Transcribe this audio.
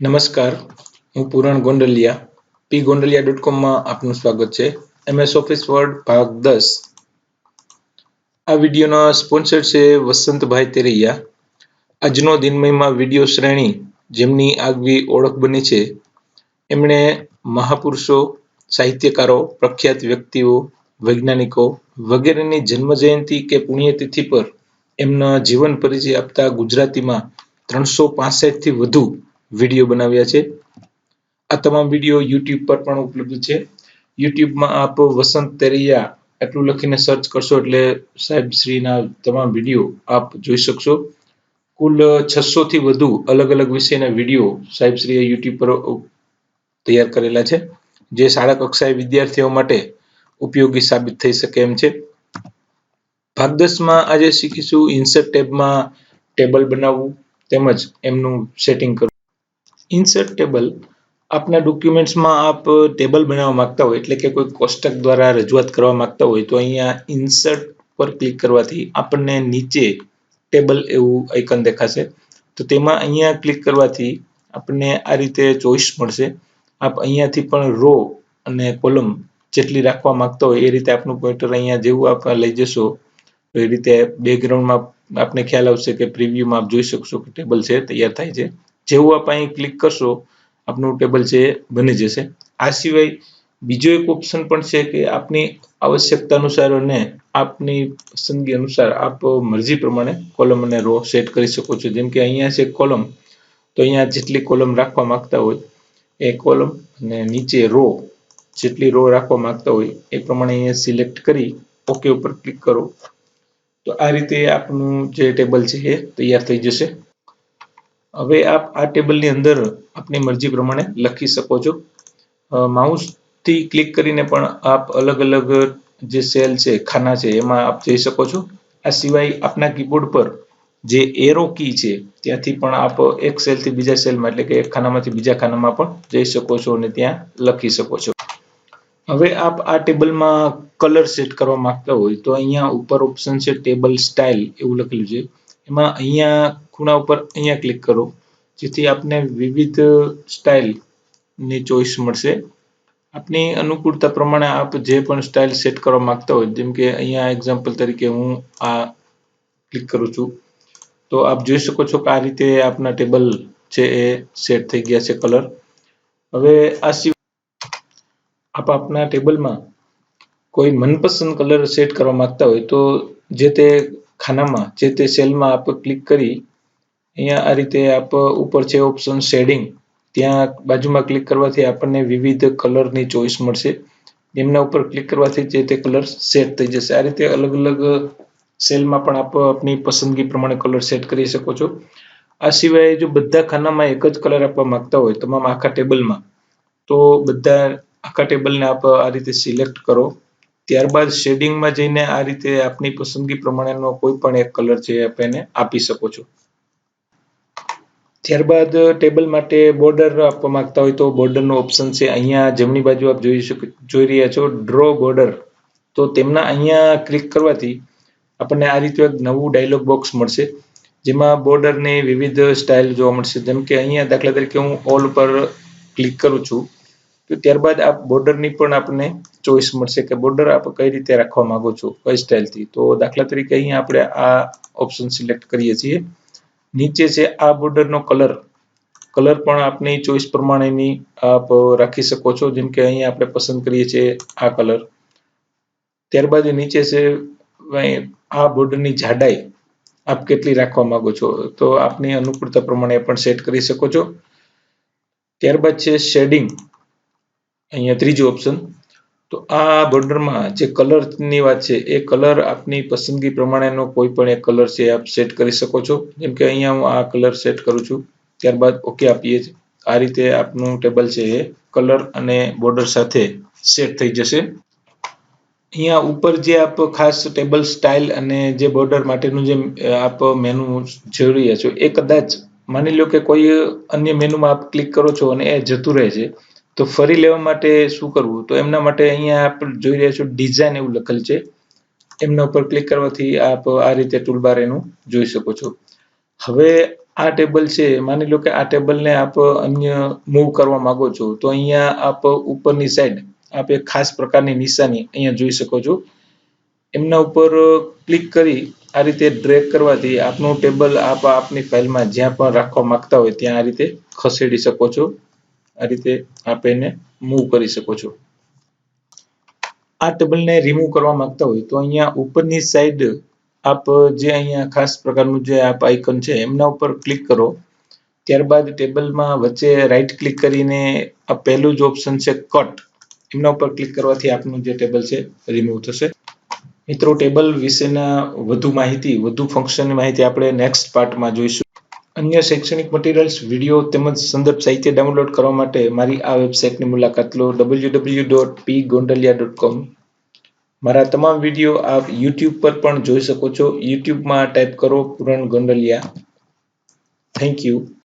નમસ્કાર, હું Puran Gondaliya, P Gondaliya dot કોમમાં આપનું સ્વાગત છે. એમએસ ઓફિસ વર્ડ ભાગ દસ. આ વિડીયોના સ્પોન્સર છે વસંતભાઈ તેરૈયા. આજનો દિનમયમાં વીડિયો શ્રેણી જેમની આગવી ઓળખ બની છે, એમણે મહાપુરુષો, સાહિત્યકારો, પ્રખ્યાત વ્યક્તિઓ, વૈજ્ઞાનિકો વગેરેની જન્મજયંતિ કે પુણ્યતિથિ પર એમના જીવન પરિચય આપતા ગુજરાતીમાં ત્રણસો થી વધુ વીડિયો બનાવ્યા છે. આ તમામ વીડિયો યુટ્યુબ પર પણ ઉપલબ્ધ છે. યુટ્યુબમાં આપ વસંત તેરૈયા એટલું લખીને સર્ચ કરશો એટલે સાહેબ શ્રીના તમામ વીડિયો આપ જોઈ શકશો. કુલ છસો થી વધુ અલગ અલગ વિષયના વીડિયો સાહેબ શ્રીએ યુટ્યુબ પર તૈયાર કરેલા છે. જે શાળા કક્ષાએ વિદ્યાર્થીઓ માટે ઉપયોગી સાબિત થઈ શકે એમ છે. ભાગ દસમાં આજે શીખીશું ઇન્સર્ટ ટેબમાં ટેબલ બનાવવું તેમજ એમનું સેટિંગ કરવું. ઇન્સર્ટ ટેબલ આપના ડોક્યુમેન્ટ્સમાં આપ ટેબલ બનાવવા માંગતા હોય એટલે કે કોઈ કોષ્ટક દ્વારા રજૂઆત કરવા માંગતા હોય તો અહીંયા ઇન્સર્ટ પર ક્લિક કરવાથી આપણને નીચે ટેબલ એવું આઇકન દેખાશે. તો તેમાં અહીંયા ક્લિક કરવાથી આપણને આ રીતે ચોઈસ મળશે. આપ અહીંયાથી પણ રો અને કોલમ જેટલી રાખવા માંગતા હોય એ રીતે આપનું પોઈન્ટર અહીંયા જેવું આપ લઈ જશો તો એ રીતે બેકગ્રાઉન્ડમાં આપને ખ્યાલ આવશે કે પ્રિવ્યુમાં આપ જોઈ શકશો કે ટેબલ છે, તૈયાર થાય છે. જેવું આપ અહીં ક્લિક કરશો, આપનું ટેબલ છે બની જશે. આ સિવાય બીજો એક ઓપ્શન પણ છે કે આપની આવશ્યકતા અનુસાર અને આપની પસંદગી અનુસાર આપ મરજી પ્રમાણે કોલમ અને રો સેટ કરી શકો છો. જેમ કે અહીંયા છે કોલમ તો અહીંયા જેટલી કોલમ રાખવા માંગતા હોય એ કોલમ અને નીચે રો જેટલી રો રાખવા માંગતા હોય એ પ્રમાણે અહીંયા સિલેક્ટ કરી ઓકે ઉપર ક્લિક કરો. તો આ રીતે આપનું જે ટેબલ છે એ તૈયાર થઈ જશે. હવે આપ આ ટેબલની અંદર આપની મરજી પ્રમાણે લખી શકો છો. માઉસથી ક્લિક કરીને પણ આપ અલગ અલગ જે સેલ છે, ખાના છે, એમાં આપ જઈ શકો છો. આ સિવાય આપના કીબોર્ડ પર જે એરો કી છે, ત્યાંથી પણ આપ એક સેલથી બીજા સેલમાં, એટલે કે એક ખાનામાંથી બીજા ખાનામાં પણ જઈ શકો છો અને ત્યાં લખી શકો છો. હવે આપ આ ટેબલમાં કલર સેટ કરવા માંગતા હોય તો અહીંયા ઉપર ઓપ્શન છે, ટેબલ સ્ટાઇલ, એવું લખેલું છે. એમાં અહીંયા ખૂણા ઉપર અહીંયા ક્લિક કરો, જેથી આપને વિવિધ સ્ટાઇલની ચોઈસ મળશે. આપની અનુકૂળતા પ્રમાણે આપ જે પણ સ્ટાઇલ સેટ કરવા માંગતા હોય, જેમ કે અહીંયા એક્ઝામ્પલ તરીકે હું આ ક્લિક કરું છું. તો આપ જોઈ શકો છો કે આ રીતે આપના ટેબલ છે એ સેટ થઈ ગયા છે કલર હવે આ આપ આપના ટેબલમાં કોઈ મનપસંદ કલર સેટ કરવા માંગતા હોય, તો જે તે ખાનામાં, જે તે સેલમાં આપ ક્લિક કરી, અહીંયા આ રીતે આપ ઉપર છે ઓપ્શન શેડિંગ ત્યાં બાજુમાં ક્લિક કરવાથી આપણને વિવિધ કલરની ચોઈસ મળશે. એમના ઉપર ક્લિક કરવાથી જે તે કલર સેટ થઈ જશે. આ રીતે અલગ અલગ સેલમાં પણ આપ આપની પસંદગી પ્રમાણે કલર સેટ કરી શકો છો. આ સિવાય જો બધા ખાનામાં એક જ કલર આપવા માંગતા હોય, તમામ આખા ટેબલમાં તો બધા આખા ટેબલને આપ આ રીતે સિલેક્ટ કરો. ત્યારબાદ શેડિંગમાં જઈને આ રીતે આપની પસંદગી પ્રમાણેનો કોઈ પણ એક કલર છે આપ એને આપી શકો છો. ત્યારબાદ ટેબલ માટે બોર્ડર આપવા માંગતા હોય તો બોર્ડરનો ઓપ્શન છે. અહીંયા જમણી બાજુ આપ જોઈ શકો, જોઈ રહ્યા છો, ડ્રો બોર્ડર. તો તેમના અહીંયા ક્લિક કરવાથી આપણને આ રીતે એક નવું ડાયલોગ બોક્સ મળશે, જેમાં બોર્ડરની વિવિધ સ્ટાઇલ જોવા મળશે. જેમ કે અહીંયા દાખલા તરીકે હું ઓલ ઉપર ક્લિક કરું છું. તો ત્યારબાદ આ બોર્ડરની પણ આપણને ચોઈસ મળશે કે બોર્ડર આપ કઈ રીતે રાખવા માંગો છો કઈ સ્ટાઇલથી તો દાખલા તરીકે અહીંયા આપણે આ ઓપ્શન સિલેક્ટ કરીએ છીએ. નીચે છે આ બોર્ડરનો કલર કલર પણ આપની ચોઈસ પ્રમાણેની આપ રાખી શકો છો. જેમ કે અહીંયા આપણે પસંદ કરીએ છીએ આ કલર ત્યારબાદ નીચે છે આ બોર્ડરની જાડાઈ આપ કેટલી રાખવા માંગો છો? તો આપની અનુકૂળતા પ્રમાણે પણ સેટ કરી શકો છો. ત્યારબાદ છે શેડિંગ અહીંયા ત્રીજો ઓપ્શન તો આ બોર્ડરમાં જે કલરની વાત છે, એ કલર આપની પસંદગી પ્રમાણેનો કોઈ પણ એક કલર છે, આપ સેટ કરી શકો છો. જેમ કે અહીંયા હું આ કલર સેટ કરું છું. ત્યારબાદ ઓકે આપીએ છીએ. આ રીતે આપનું ટેબલ છે એ કલર અને બોર્ડર સાથે સેટ થઈ જશે. અહીંયા ઉપર જે આપ ખાસ ટેબલ સ્ટાઇલ અને જે બોર્ડર માટેનું જે આપ મેનુ જોઈ રહ્યા છો, એ કદાચ માની લો કે કોઈ અન્ય મેનુમાં આપ ક્લિક કરો છો અને એ જતું રહે છે. તો ફરી લેવા માટે શું કરવું? તો એમના માટે અહીંયા આપણે જોઈ રહ્યા છો ડિઝાઇન એવું લખેલ છે. એમના ઉપર ક્લિક કરવાથી આપ આ રીતે ટૂલબાર એનું જોઈ શકો છો. હવે આ ટેબલ છે, માની લો કે આ ટેબલને આપ અન્ય મૂવ કરવા માંગો છો, તો અહીંયા આપ ઉપરની સાઈડ આપ એક ખાસ પ્રકારની નિશાની અહીંયા જોઈ શકો છો. એમના ઉપર ક્લિક કરી આ રીતે ડ્રેગ કરવાથી આપનું ટેબલ આપ આપની ફાઇલમાં જ્યાં પણ રાખવા માંગતા હોય ત્યાં આ રીતે ખસેડી શકો છો. આ રીતે આપ એને મૂવ કરી શકો છો. આ ટેબલને રિમૂવ કરવા માંગતા હોય તો અહીંયા ઉપરની સાઈડ આપ જે અહીંયા ખાસ પ્રકારનું જે આપ આઇકન છે એમના ઉપર ક્લિક કરો. ત્યારબાદ ટેબલમાં વચ્ચે રાઈટ ક્લિક કરીને આ પહેલું જ ઓપ્શન છે કટ એમના ઉપર ક્લિક કરવાથી આપનું જે ટેબલ છે રિમૂવ થશે. મિત્રો ટેબલ વિશેના વધુ માહિતી, વધુ ફંક્શનની માહિતી આપણે નેક્સ્ટ પાર્ટમાં જોઈશું. અન્ય શૈક્ષણિક મટીરિયલ્સ વીડિયો તેમજ સંદર્ભ સાહિત્ય ડાઉનલોડ કરવા માટે મારી આ વેબસાઇટની મુલાકાત લો W W dot P Gondaliya dot com મારા તમામ વીડિયો આપ યુટ્યુબ પર પણ જોઈ શકો છો. યુટ્યુબમાં ટાઈપ કરો પૂરણ ગોંડલિયા. Thank you